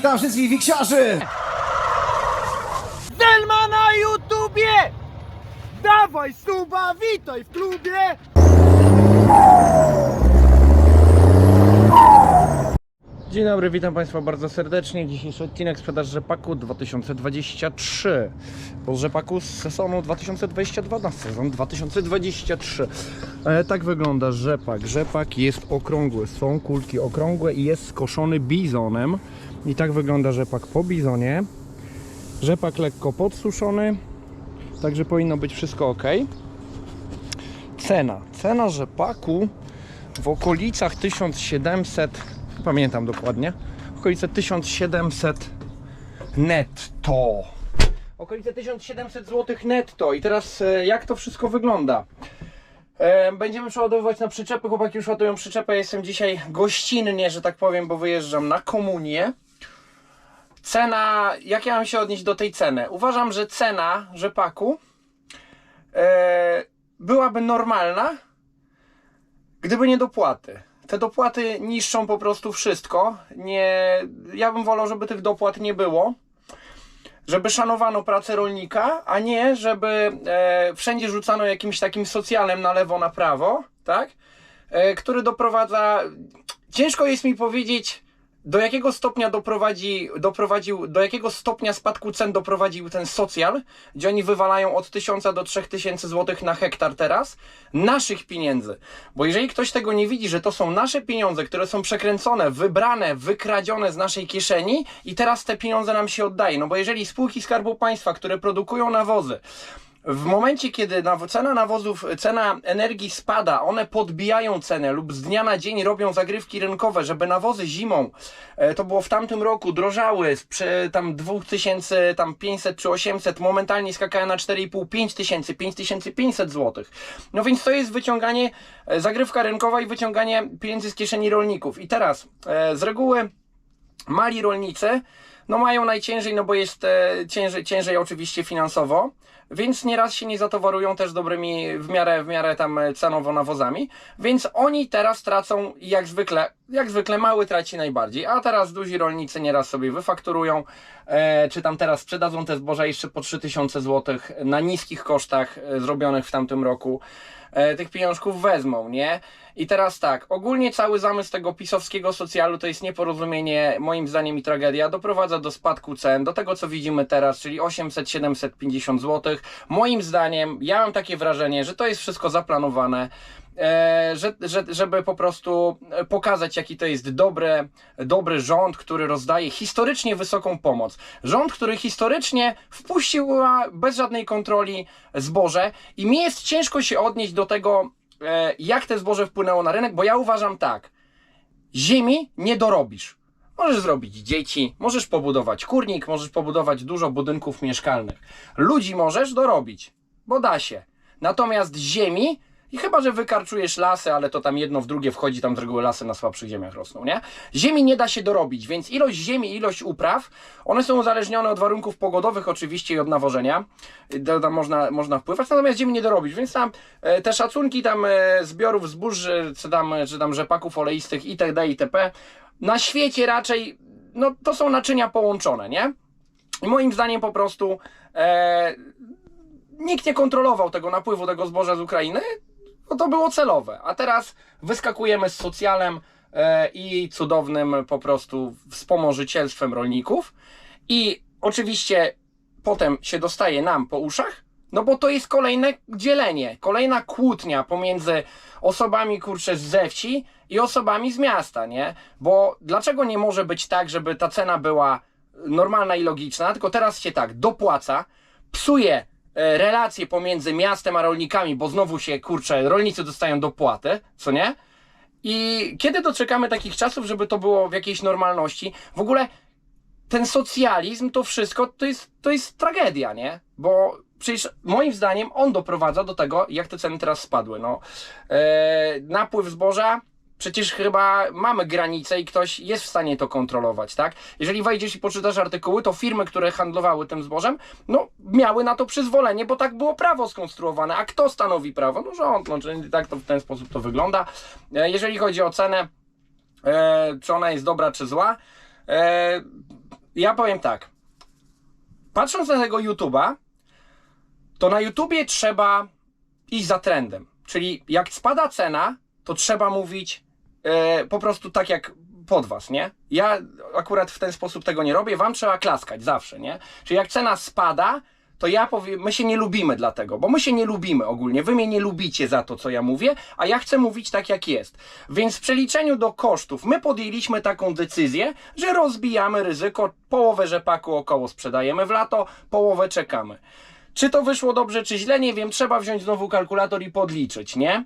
witam wszystkich wiksiarzy! Delma na YouTubie! Dawaj suba, witaj w klubie! Dzień dobry, witam Państwa bardzo serdecznie. Dzisiejszy odcinek sprzedaż rzepaku 2023. Bo z rzepaku z sezonu 2022 na sezon 2023. E, tak wygląda rzepak. Rzepak jest okrągły, są kulki okrągłe i jest skoszony bizonem. I tak wygląda rzepak po bizonie. Rzepak lekko podsuszony, także powinno być wszystko ok. Cena. Cena rzepaku w okolicach 1700, pamiętam dokładnie, w okolice 1700 netto. Okolice 1700 zł netto. I teraz e, jak to wszystko wygląda? E, Będziemy przeładowywać na przyczepy. Chłopaki już ładują przyczepę. Jestem dzisiaj gościnnie, że tak powiem, bo wyjeżdżam na komunię. Cena, jak ja mam się odnieść do tej ceny? Uważam, że cena rzepaku e, byłaby normalna, gdyby nie dopłaty. Te dopłaty niszczą po prostu wszystko. Nie, ja bym wolał, żeby tych dopłat nie było. Żeby szanowano pracę rolnika, a nie żeby e, wszędzie rzucano jakimś takim socjalem na lewo, na prawo, tak? E, który doprowadza. Ciężko jest mi powiedzieć, do jakiego stopnia doprowadzi, doprowadził, do jakiego stopnia spadku cen doprowadził ten socjal, gdzie oni wywalają od 1000 do 3000 zł na hektar teraz, naszych pieniędzy. Bo jeżeli ktoś tego nie widzi, że to są nasze pieniądze, które są przekręcone, wybrane, wykradzione z naszej kieszeni i teraz te pieniądze nam się oddaje. No bo jeżeli spółki Skarbu Państwa, które produkują nawozy, w momencie, kiedy naw- cena nawozów, cena energii spada, one podbijają cenę lub z dnia na dzień robią zagrywki rynkowe, żeby nawozy zimą, e, to było w tamtym roku, drożały z przy tam 2000, tam 500 czy 800, momentalnie skakają na 4,5, 5000, 5500 zł. No więc to jest wyciąganie, e, zagrywka rynkowa i wyciąganie pieniędzy z kieszeni rolników. I teraz, e, z reguły mali rolnicy no mają najciężej, no bo jest e, ciężej, ciężej oczywiście finansowo, więc nieraz się nie zatowarują też dobrymi w miarę, w miarę tam e, cenowo nawozami, więc oni teraz tracą jak zwykle, jak zwykle mały traci najbardziej, a teraz duzi rolnicy nieraz sobie wyfakturują, e, czy tam teraz sprzedadzą te zboża jeszcze po 3000 zł na niskich kosztach e, zrobionych w tamtym roku e, tych pieniążków wezmą, nie? I teraz tak, ogólnie cały zamysł tego pisowskiego socjalu to jest nieporozumienie, moim zdaniem i tragedia, doprowadza do spadku cen, do tego co widzimy teraz, czyli 800-750 zł. Moim zdaniem, ja mam takie wrażenie, że to jest wszystko zaplanowane, że, żeby po prostu e, pokazać, jaki to jest dobry, dobry rząd, który rozdaje historycznie wysoką pomoc. Rząd, który historycznie wpuścił bez żadnej kontroli zboże i mi jest ciężko się odnieść do tego, e, jak te zboże wpłynęło na rynek, bo ja uważam tak, ziemi nie dorobisz. Możesz zrobić dzieci, możesz pobudować kurnik, możesz pobudować dużo budynków mieszkalnych. Ludzi możesz dorobić, bo da się. Natomiast ziemi, i chyba, że wykarczujesz lasy, ale to tam jedno w drugie wchodzi, tam z reguły lasy na słabszych ziemiach rosną, nie? Ziemi nie da się dorobić, więc ilość ziemi, ilość upraw, one są uzależnione od warunków pogodowych oczywiście i od nawożenia. Tam można, można wpływać, natomiast ziemi nie dorobić, więc tam e, te szacunki tam e, zbiorów zbóż, czy tam, czy tam rzepaków oleistych itd. itp. Na świecie raczej, no to są naczynia połączone, nie? I moim zdaniem po prostu e, nikt nie kontrolował tego napływu tego zboża z Ukrainy, bo to było celowe. A teraz wyskakujemy z socjalem e, i cudownym po prostu wspomożycielstwem rolników i oczywiście potem się dostaje nam po uszach, no bo to jest kolejne dzielenie, kolejna kłótnia pomiędzy osobami kurczę ze wsi i osobami z miasta, nie? Bo dlaczego nie może być tak, żeby ta cena była normalna i logiczna, tylko teraz się tak dopłaca, psuje relacje pomiędzy miastem a rolnikami, bo znowu się kurczę, rolnicy dostają dopłaty, co nie? I kiedy doczekamy takich czasów, żeby to było w jakiejś normalności? W ogóle ten socjalizm, to wszystko, to jest, to jest tragedia, nie? Bo przecież moim zdaniem on doprowadza do tego, jak te ceny teraz spadły. No, e, napływ zboża, przecież chyba mamy granice i ktoś jest w stanie to kontrolować, tak? Jeżeli wejdziesz i poczytasz artykuły, to firmy, które handlowały tym zbożem, no miały na to przyzwolenie, bo tak było prawo skonstruowane. A kto stanowi prawo? No rząd, no, czyli tak to w ten sposób to wygląda. E, jeżeli chodzi o cenę, e, czy ona jest dobra, czy zła, e, ja powiem tak. Patrząc na tego YouTube'a, to na YouTubie trzeba iść za trendem. Czyli jak spada cena, to trzeba mówić e, po prostu tak jak pod was, nie? Ja akurat w ten sposób tego nie robię, wam trzeba klaskać zawsze, nie? Czyli jak cena spada, to ja powiem, my się nie lubimy dlatego, bo my się nie lubimy ogólnie. Wy mnie nie lubicie za to, co ja mówię, a ja chcę mówić tak, jak jest. Więc w przeliczeniu do kosztów my podjęliśmy taką decyzję, że rozbijamy ryzyko. Połowę rzepaku około sprzedajemy w lato, połowę czekamy. Czy to wyszło dobrze, czy źle, nie wiem. Trzeba wziąć znowu kalkulator i podliczyć, nie?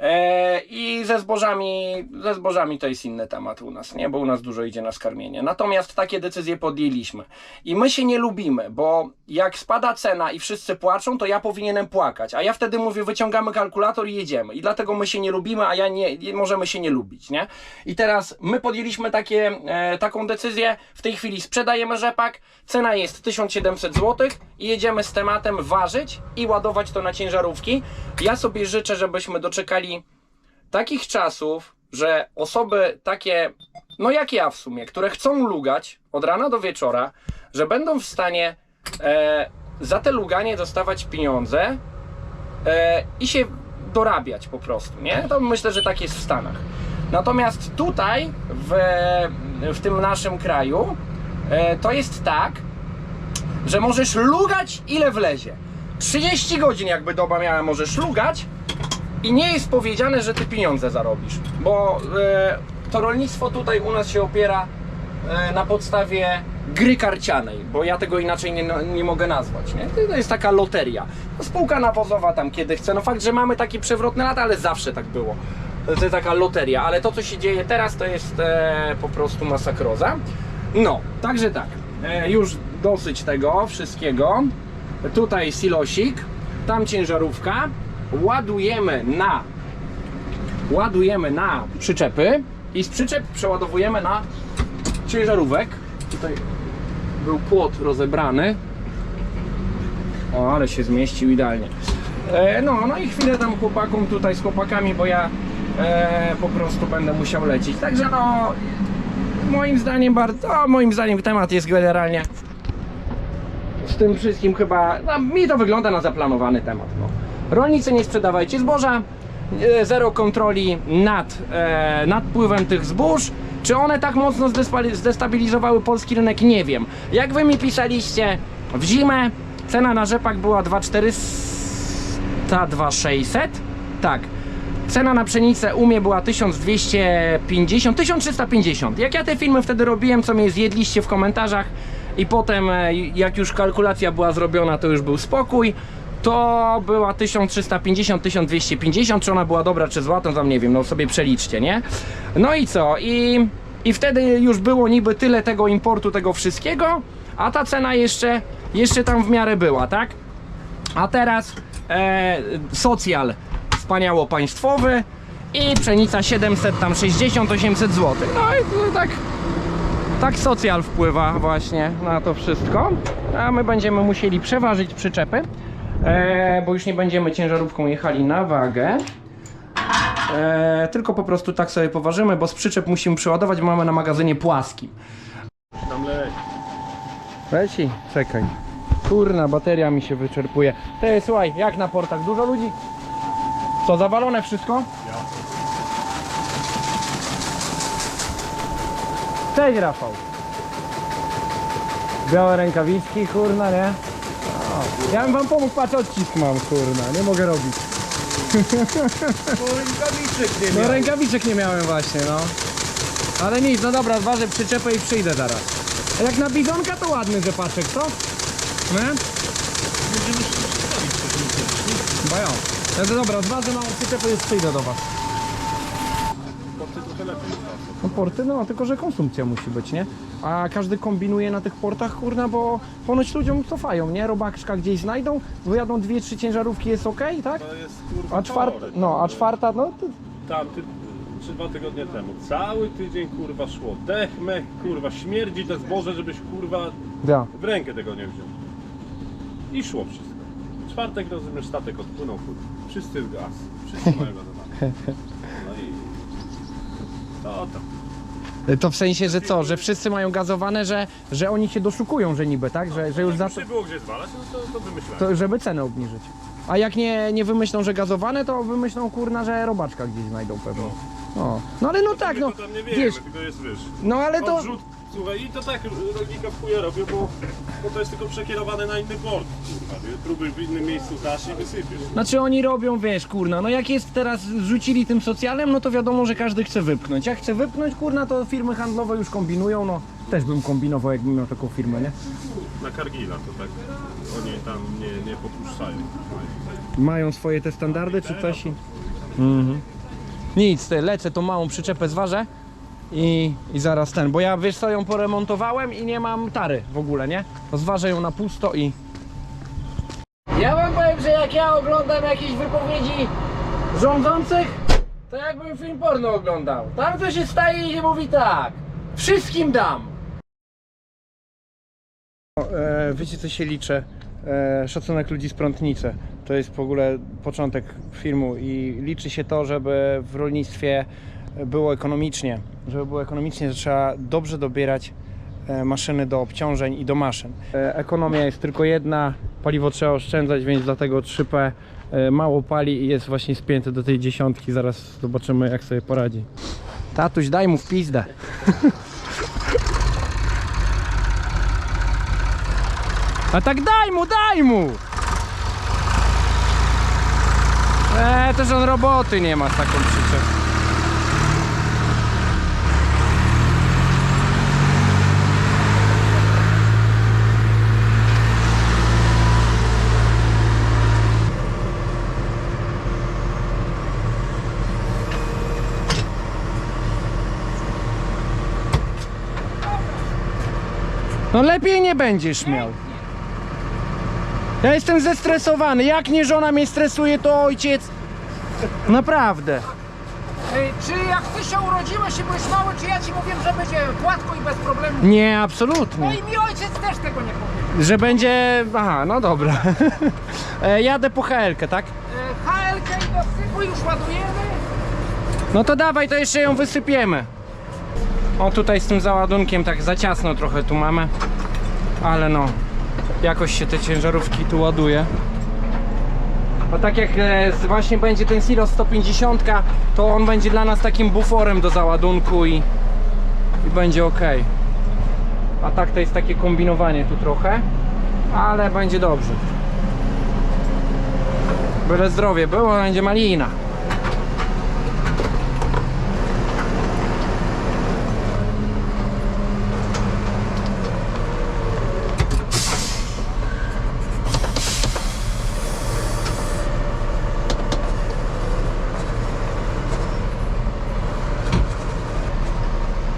E, I ze zbożami, ze zbożami to jest inny temat u nas, nie? Bo u nas dużo idzie na skarmienie. Natomiast takie decyzje podjęliśmy. I my się nie lubimy, bo jak spada cena i wszyscy płaczą, to ja powinienem płakać. A ja wtedy mówię, wyciągamy kalkulator i jedziemy. I dlatego my się nie lubimy, a ja nie, możemy się nie lubić, nie? I teraz my podjęliśmy takie, e, taką decyzję. W tej chwili sprzedajemy rzepak. Cena jest 1700 zł i jedziemy z tematem ważyć i ładować to na ciężarówki. Ja sobie życzę, żebyśmy doczekali takich czasów, że osoby takie, no jak ja w sumie, które chcą lugać od rana do wieczora, że będą w stanie e, za te luganie dostawać pieniądze e, i się dorabiać po prostu, nie? To myślę, że tak jest w Stanach. Natomiast tutaj, w, w tym naszym kraju, e, to jest tak, że możesz lugać ile wlezie. 30 godzin jakby doba miała możesz lugać i nie jest powiedziane, że ty pieniądze zarobisz, bo e, to rolnictwo tutaj u nas się opiera e, na podstawie gry karcianej, bo ja tego inaczej nie, nie mogę nazwać, nie? To jest taka loteria. Spółka nawozowa tam kiedy chce, no fakt, że mamy takie przewrotne lata, ale zawsze tak było. To jest taka loteria, ale to co się dzieje teraz to jest e, po prostu masakroza. No, także tak, e, już dosyć tego wszystkiego. Tutaj silosik, tam ciężarówka. Ładujemy na ładujemy na przyczepy i z przyczep przeładowujemy na ciężarówek. Tutaj był płot rozebrany. O, ale się zmieścił idealnie. E, no, no i chwilę tam chłopakom tutaj z chłopakami, bo ja e, po prostu będę musiał lecieć. Także no, moim zdaniem bardzo, moim zdaniem temat jest generalnie z tym wszystkim chyba, no, mi to wygląda na zaplanowany temat. No. Rolnicy nie sprzedawajcie zboża, e, zero kontroli nad e, nadpływem tych zbóż. Czy one tak mocno zdestabilizowały polski rynek? Nie wiem. Jak wy mi pisaliście w zimę, cena na rzepak była 2400, 2600? Tak. Cena na pszenicę u mnie była 1250, 1350. Jak ja te filmy wtedy robiłem, co mnie zjedliście w komentarzach i potem e, jak już kalkulacja była zrobiona, to już był spokój. To była 1350, 1250, czy ona była dobra, czy zła, to tam nie wiem, no sobie przeliczcie, nie? No i co? I, i wtedy już było niby tyle tego importu, tego wszystkiego, a ta cena jeszcze, jeszcze tam w miarę była, tak? A teraz e, socjal wspaniało państwowy i pszenica 700 tam 60 800 zł. No i to tak tak socjal wpływa właśnie na to wszystko. A my będziemy musieli przeważyć przyczepy, e, bo już nie będziemy ciężarówką jechali na wagę. E, tylko po prostu tak sobie poważymy, bo z przyczep musimy przeładować, bo mamy na magazynie płaskim. Tam leci. Leci? Czekaj. Kurna, bateria mi się wyczerpuje. Ty, słuchaj, jak na portach? Dużo ludzi? Co, zawalone wszystko? Cześć Rafał. Białe rękawiczki, kurna, nie? Ja bym wam pomógł, patrz, odcisk mam, kurna, nie mogę robić. Rękawiczek nie No miał. rękawiczek nie miałem właśnie, no. Ale nic, no dobra, zważę przyczepę i przyjdę zaraz. A jak na bizonka to ładny rzepaczek, co? Nie? Będziemy się przedstawić po tym ja. No to dobra, zważę małą przyczepę i przyjdę do was. No porty, no tylko że konsumpcja musi być, nie? A każdy kombinuje na tych portach, kurna, bo ponoć ludziom cofają, nie? Robaczka gdzieś znajdą, wyjadą dwie, trzy ciężarówki, jest ok, tak? To jest kurwa A czwarta, chory. no, a czwarta, no to... Tam ty, czy dwa tygodnie temu. Cały tydzień kurwa szło. Dech, mech, kurwa, śmierdzi te zboże, żebyś kurwa Ja. w rękę tego nie wziął. I szło wszystko. W czwartek rozumiesz, statek odpłynął, kurwa. Wszyscy w gaz. Wszyscy mają go No i... To tam. To w sensie, że co, że wszyscy mają gazowane, że, że oni się doszukują, że niby, tak? Że, że już za to, było gdzie zwalać, no to, to wymyślałem. to żeby cenę obniżyć. A jak nie, nie wymyślą, że gazowane, to wymyślą kurna, że robaczka gdzieś znajdą pewno. No, no ale no tak, My no, tam nie wiemy, wiesz, tylko jest, wiesz, no ale to... odrzut, słuchaj, i to tak rolnika w chuja robią, bo, bo to jest tylko przekierowane na inny port, kurwa, nie? Próbuj w innym miejscu dasz i wysypiesz. Znaczy oni robią, wiesz, kurna, no jak jest teraz, rzucili tym socjalem, no to wiadomo, że każdy chce wypchnąć. Jak chce wypchnąć, kurna, to firmy handlowe już kombinują, no też bym kombinował, jakbym miał taką firmę, nie? Na Kargila to tak, oni tam nie, nie popuszczają. Mają swoje te standardy, czy coś? i- Mhm. Nic, ty, lecę tą małą przyczepę zważę i, i zaraz ten, bo ja wiesz co, ją poremontowałem i nie mam tary w ogóle, nie? To zważę ją na pusto i... Ja wam powiem, że jak ja oglądam jakieś wypowiedzi rządzących, to jakbym film porno oglądał. Tam to się staje i się mówi tak, wszystkim dam. E, wiecie co się liczy? E, szacunek ludzi z prątnicy. To jest w ogóle początek filmu i liczy się to, żeby w rolnictwie było ekonomicznie. Żeby było ekonomicznie, trzeba dobrze dobierać e, maszyny do obciążeń i do maszyn. E, ekonomia jest tylko jedna, paliwo trzeba oszczędzać, więc dlatego 3P e, mało pali i jest właśnie spięte do tej dziesiątki. Zaraz zobaczymy jak sobie poradzi. Tatuś, daj mu w pizdę. A tak daj mu, daj mu! Eee, też on roboty nie ma z taką przyczepą. No lepiej nie będziesz miał. Ja jestem zestresowany. Jak nie żona mnie stresuje, to ojciec. Naprawdę. Ej, czy jak ty się urodziłeś i byłeś mały, czy ja ci mówię, że będzie gładko i bez problemu? Nie, No absolutnie. i mi ojciec też tego nie powiedział. Że będzie. Aha, no dobra. E, Jadę po HL-kę, tak? E, HLK i do sypu już ładujemy. No to dawaj, to jeszcze ją wysypiemy. O, tutaj z tym załadunkiem tak za ciasno trochę tu mamy. Ale no, jakoś się te ciężarówki tu ładuje. A tak jak e, właśnie będzie ten Silo 150, to on będzie dla nas takim buforem do załadunku i, i będzie ok. A tak to jest takie kombinowanie tu trochę, ale będzie dobrze. Byle zdrowie było, będzie malina.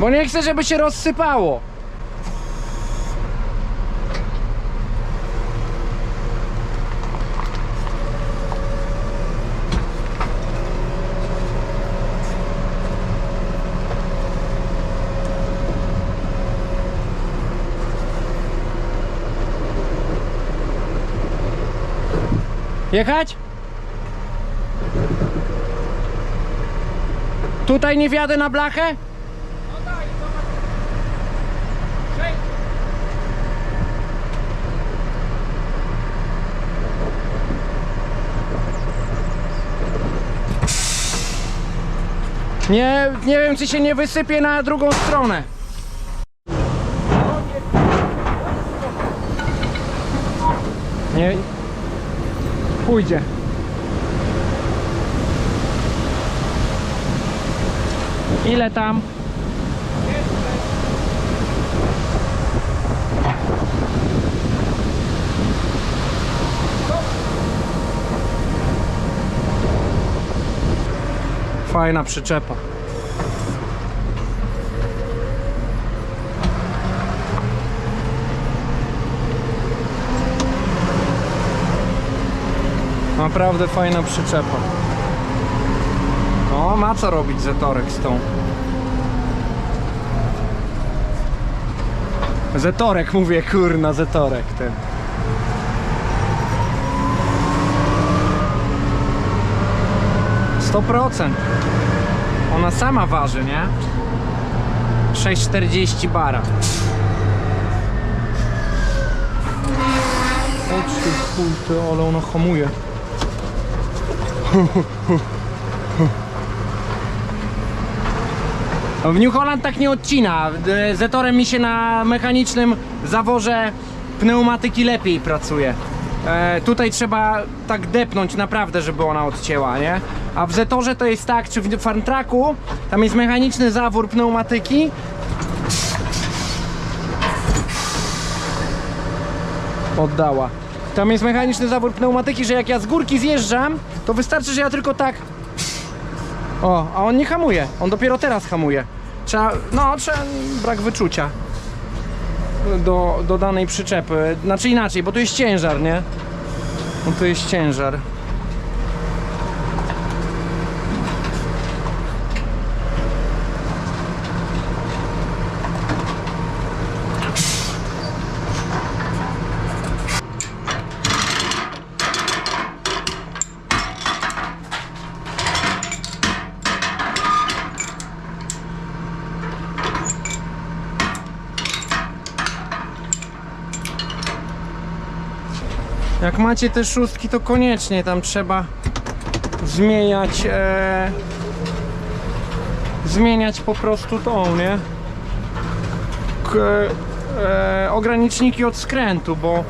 Bo nie chcę, żeby się rozsypało. Jechać? Tutaj nie wjadę na blachę? Nie, nie wiem czy się nie wysypie na drugą stronę. Nie. Pójdzie. Ile tam? Fajna przyczepa. Naprawdę fajna przyczepa. O, ma co robić Zetorek z tą. Zetorek mówię, kurna, Zetorek ten. Sto procent. Ona sama waży, nie? 6,40 bara. Chodź ty, ale ona hamuje. W New Holland tak nie odcina. Zetorem mi się na mechanicznym zaworze pneumatyki lepiej pracuje. E, tutaj trzeba tak depnąć naprawdę, żeby ona odcięła, nie? A w Zetorze to jest tak, czy w Farmtraku, tam jest mechaniczny zawór pneumatyki. Oddała. Tam jest mechaniczny zawór pneumatyki, że jak ja z górki zjeżdżam, to wystarczy, że ja tylko tak o, a on nie hamuje. On dopiero teraz hamuje. Trzeba, no, trzeba, brak wyczucia do, do danej przyczepy. Znaczy inaczej, bo tu jest ciężar, nie? No tu jest ciężar. Jak macie te szóstki, to koniecznie tam trzeba zmieniać e, zmieniać po prostu tą, nie? K, e, ograniczniki od skrętu, bo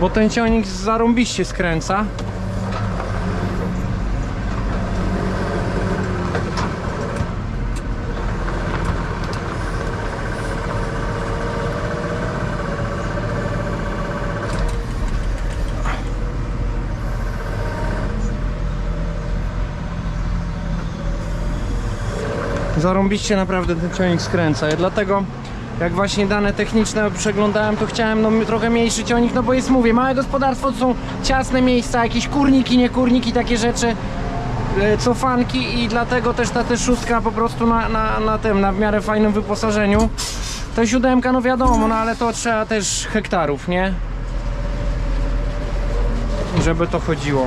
bo ten ciągnik zarąbiście skręca. Zarąbiście naprawdę ten ciągnik skręca. Ja dlatego jak właśnie dane techniczne przeglądałem, to chciałem no, trochę mniejszy ciągnik, no bo jest, mówię, małe gospodarstwo, to są ciasne miejsca, jakieś kurniki, nie kurniki, takie rzeczy, e, cofanki i dlatego też ta też szóstka po prostu na, na, na tym, na w miarę fajnym wyposażeniu. To siódemka, no wiadomo, no ale to trzeba też hektarów, nie? Żeby to chodziło.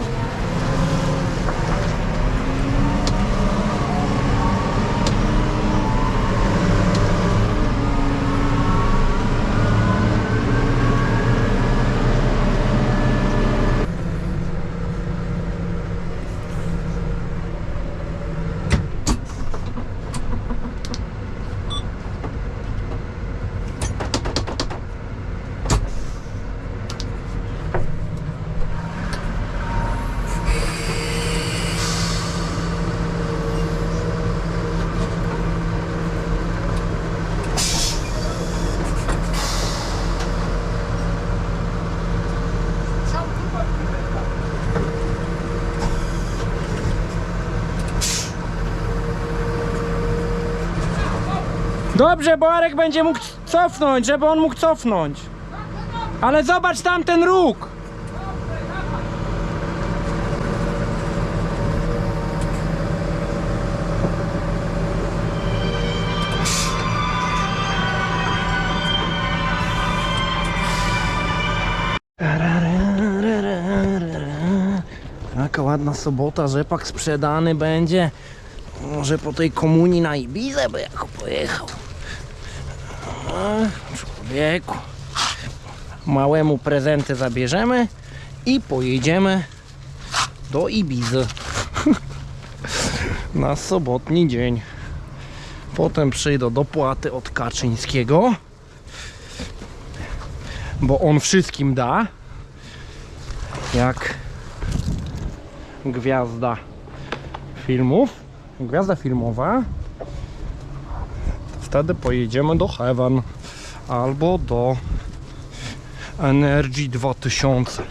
Dobrze, bo Arek będzie mógł cofnąć, żeby on mógł cofnąć. Ale zobacz tam ten róg. Jaka ładna sobota, rzepak sprzedany będzie. Może po tej komunii na Ibizę by jako pojechał. Człowieku. Małemu prezenty zabierzemy i pojedziemy do Ibizy. na sobotni dzień. Potem przyjdą dopłaty od Kaczyńskiego. Bo on wszystkim da. Jak gwiazda filmów gwiazda filmowa, wtedy pojedziemy do Heaven albo do Energy 2000.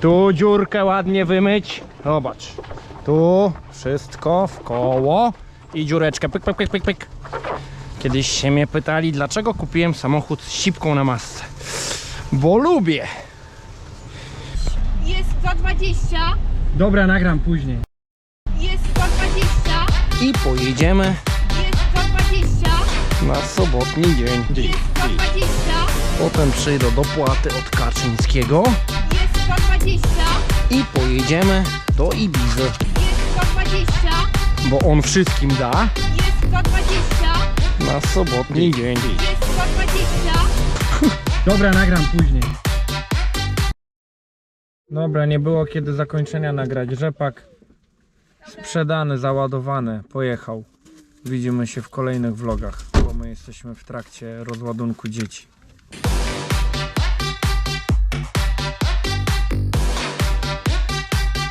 Tu dziurkę ładnie wymyć. Zobacz. Tu wszystko w koło i dziureczkę. Pyk, pyk, pyk, pyk, pyk. Kiedyś się mnie pytali, dlaczego kupiłem samochód z sipką na masce. Bo lubię. Jest 120, Dobra, nagram później. jest 120, I pojedziemy jest na sobotni dzień. Jest 120, Potem przyjdą dopłaty od Kaczyńskiego jest 120, i pojedziemy do Ibizy, jest 120, bo on wszystkim da 120, na sobotni dzień. jest 120. Dobra, nagram później. Dobra, nie było kiedy zakończenia nagrać. Rzepak sprzedany, załadowany, pojechał. Widzimy się w kolejnych vlogach, bo my jesteśmy w trakcie rozładunku dzieci.